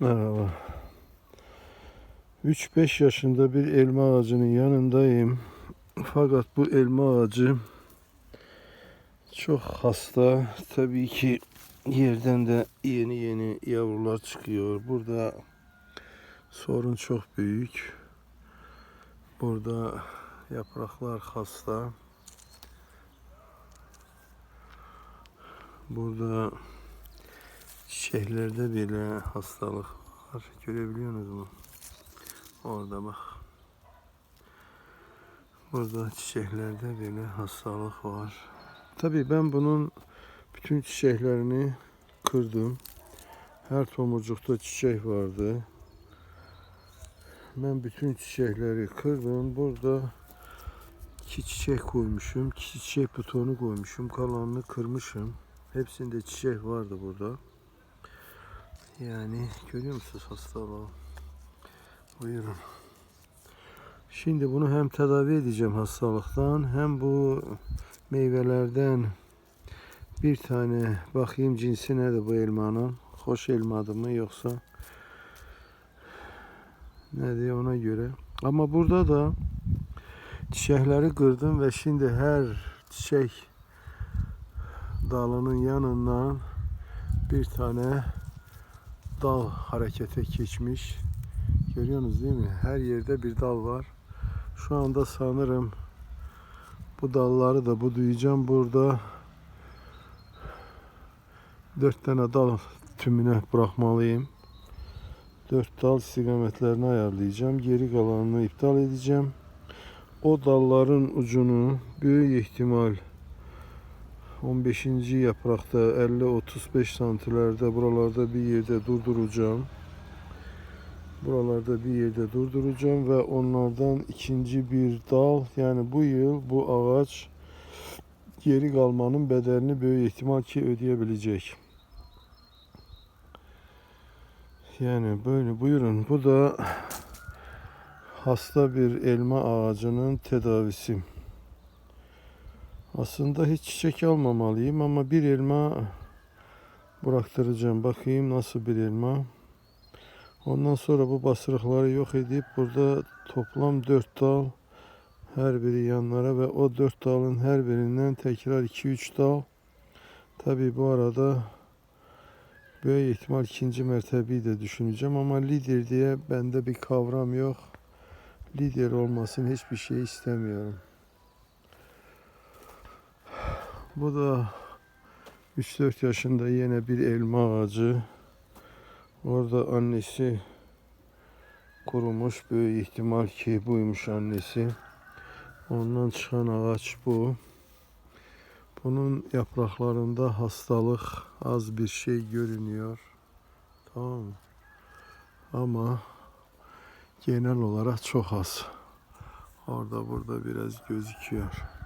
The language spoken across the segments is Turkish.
Merhaba. 3-5 yaşında bir elma ağacının yanındayım. Fakat bu elma ağacı çok hasta. Tabii ki yerden de yeni yeni yavrular çıkıyor. Burada sorun çok büyük. Burada yapraklar hasta. Burada çiçeklerde bile hastalık var. Görebiliyorsunuz mu? Orada bak. Burada çiçeklerde bile hastalık var. Tabii ben bunun bütün çiçeklerini kırdım. Her tomurcukta çiçek vardı. Ben bütün çiçekleri kırdım. Burada iki çiçek koymuşum. iki çiçek butonu koymuşum. Kalanını kırmışım. Hepsinde çiçek vardı burada. Yani görüyor musunuz hastalığı? Buyurun. Şimdi bunu hem tedavi edeceğim hastalıktan hem bu meyvelerden bir tane bakayım cinsi nedir bu elmanın. Hoş elmadı mı yoksa ne diye ona göre. Ama burada da çiçekleri kırdım ve şimdi her çiçek dalının yanından bir tane dal harekete geçmiş. Görüyorsunuz değil mi? Her yerde bir dal var. Şu anda sanırım bu dalları da budayacağım. Burada dört tane dal tümüne bırakmalıyım. Dört dal istikametlerini ayarlayacağım. Geri kalanını iptal edeceğim. O dalların ucunu büyük ihtimal 15. yaprakta 50-35 santilerde buralarda bir yerde durduracağım. Buralarda bir yerde durduracağım ve onlardan ikinci bir dal yani bu yıl bu ağaç geri kalmanın bedelini büyük ihtimal ki ödeyebilecek. Yani böyle buyurun bu da hasta bir elma ağacının tedavisi. Aslında hiç çiçek almamalıyım ama bir elma bıraktıracağım. Bakayım nasıl bir elma. Ondan sonra bu basırıkları yok edip burada toplam 4 dal her biri yanlara ve o 4 dalın her birinden tekrar 2-3 dal. Tabi bu arada büyük ihtimal ikinci mertebeyi de düşüneceğim ama lider diye bende bir kavram yok. Lider olmasın hiçbir şey istemiyorum. Bu da 3-4 yaşında yine bir elma ağacı. Orada annesi kurumuş. Büyük ihtimal ki buymuş annesi. Ondan çıkan ağaç bu. Bunun yapraklarında hastalık az bir şey görünüyor. Tamam mı? Ama genel olarak çok az. Orada burada biraz gözüküyor.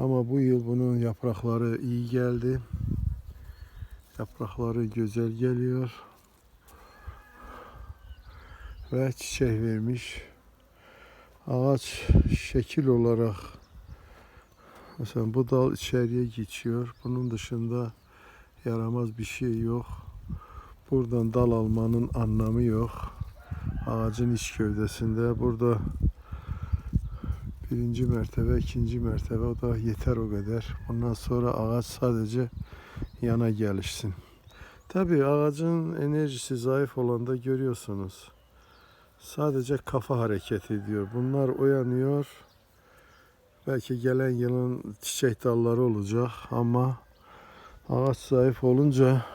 Ama bu yıl bunun yaprakları iyi geldi. Yaprakları güzel geliyor. Ve çiçek vermiş. Ağaç şekil olarak mesela bu dal içeriye geçiyor. Bunun dışında yaramaz bir şey yok. Buradan dal almanın anlamı yok. Ağacın iç gövdesinde burada birinci mertebe, ikinci mertebe o da yeter o kadar. Ondan sonra ağaç sadece yana gelişsin. Tabi ağacın enerjisi zayıf olan da görüyorsunuz. Sadece kafa hareket ediyor. Bunlar uyanıyor. Belki gelen yılın çiçek dalları olacak ama ağaç zayıf olunca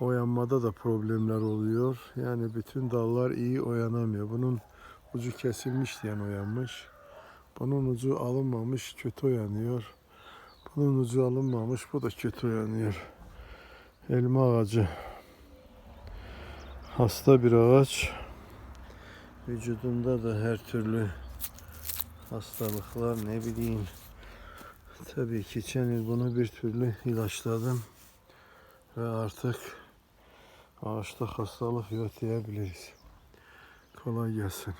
oyanmada da problemler oluyor. Yani bütün dallar iyi uyanamıyor. Bunun ucu kesilmiş diyen uyanmış. Bunun ucu alınmamış kötü uyanıyor. Bunun ucu alınmamış bu da kötü uyanıyor. Elma ağacı. Hasta bir ağaç. Vücudunda da her türlü hastalıklar ne bileyim. Tabii geçen yıl bunu bir türlü ilaçladım. Ve artık ağaçta hastalık yok diyebiliriz. Kolay gelsin.